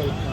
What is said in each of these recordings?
Thank you.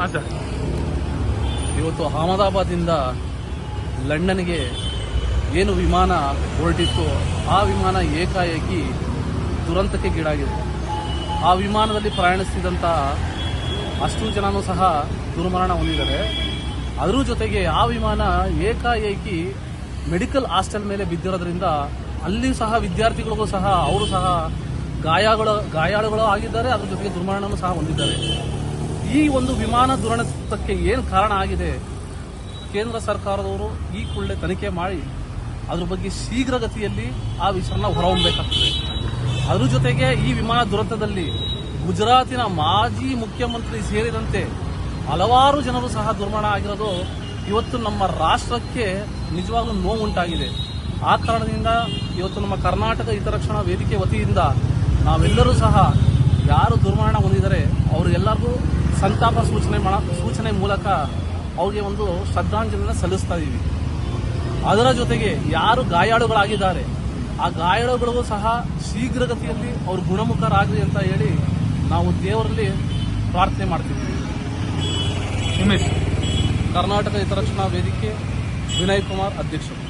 ಹಾಂ ಇವತ್ತು ಅಹಮದಾಬಾದಿಂದ ಲಂಡನ್ಗೆ ಏನು ವಿಮಾನ ಹೊರಟಿತ್ತು ಆ ವಿಮಾನ ಏಕಾಏಕಿ ದುರಂತಕ್ಕೆ ಗೀಡಾಗಿದೆ ಆ ವಿಮಾನದಲ್ಲಿ ಪ್ರಯಾಣಿಸ್ತಿದ್ದಂಥ ಅಷ್ಟು ಜನನೂ ಸಹ ದುರ್ಮರಣ ಹೊಂದಿದ್ದಾರೆ. ಅದರ ಜೊತೆಗೆ ಆ ವಿಮಾನ ಏಕಾಏಕಿ ಮೆಡಿಕಲ್ ಹಾಸ್ಟೆಲ್ ಮೇಲೆ ಬಿದ್ದಿರೋದ್ರಿಂದ ಅಲ್ಲಿ ಸಹ ವಿದ್ಯಾರ್ಥಿಗಳಿಗೂ ಸಹ ಅವರು ಸಹ ಗಾಯಗಳು, ಗಾಯಾಳುಗಳು ಆಗಿದ್ದಾರೆ. ಅದ್ರ ಜೊತೆಗೆ ದುರ್ಮರಣನೂ ಸಹ ಹೊಂದಿದ್ದಾರೆ. ಈ ಒಂದು ವಿಮಾನ ದುರಂತಕ್ಕೆ ಏನು ಕಾರಣ ಆಗಿದೆ? ಕೇಂದ್ರ ಸರ್ಕಾರದವರು ಈ ಕೂಡಲೇ ತನಿಖೆ ಮಾಡಿ ಅದ್ರ ಬಗ್ಗೆ ಶೀಘ್ರಗತಿಯಲ್ಲಿ ಆ ವಿಚಾರನ ಹೊರಹೊಮ್ಮಬೇಕಾಗ್ತದೆ ಅದ್ರ ಜೊತೆಗೆ ಈ ವಿಮಾನ ದುರಂತದಲ್ಲಿ ಗುಜರಾತಿನ ಮಾಜಿ ಮುಖ್ಯಮಂತ್ರಿ ಸೇರಿದಂತೆ ಹಲವಾರು ಜನರು ಸಹ ದುರ್ಮರಣ ಆಗಿರೋದು ಇವತ್ತು ನಮ್ಮ ರಾಷ್ಟ್ರಕ್ಕೆ ನಿಜವಾಗ್ಲೂ ನೋವು ಉಂಟಾಗಿದೆ. ಆ ಕಾರಣದಿಂದ ಇವತ್ತು ನಮ್ಮ ಕರ್ನಾಟಕ ಹಿತರಕ್ಷಣಾ ವೇದಿಕೆ ವತಿಯಿಂದ ನಾವೆಲ್ಲರೂ ಸಹ ಯಾರು ದುರ್ಮರಣ ಹೊಂದಿದ್ದಾರೆ ಅವರಿಗೆಲ್ಲರಿಗೂ ಸಂತಾಪ ಸೂಚನೆ ಸೂಚನೆ ಮೂಲಕ ಅವರಿಗೆ ಒಂದು ಶ್ರದ್ಧಾಂಜಲಿನ ಸಲ್ಲಿಸ್ತಾ ಇದ್ದೀವಿ. ಅದರ ಜೊತೆಗೆ ಯಾರು ಗಾಯಾಳುಗಳಾಗಿದ್ದಾರೆ, ಆ ಗಾಯಾಳುಗಳಿಗೂ ಸಹ ಶೀಘ್ರಗತಿಯಲ್ಲಿ ಅವರು ಗುಣಮುಖರಾಗಲಿ ಅಂತ ಹೇಳಿ ನಾವು ದೇವರಲ್ಲಿ ಪ್ರಾರ್ಥನೆ ಮಾಡ್ತಿದ್ದೀವಿ ಉಮೇಶ್, ಕರ್ನಾಟಕ ಹಿತರಕ್ಷಣಾ ವೇದಿಕೆ, ವಿನಯ್ ಕುಮಾರ್ ಅಧ್ಯಕ್ಷರು.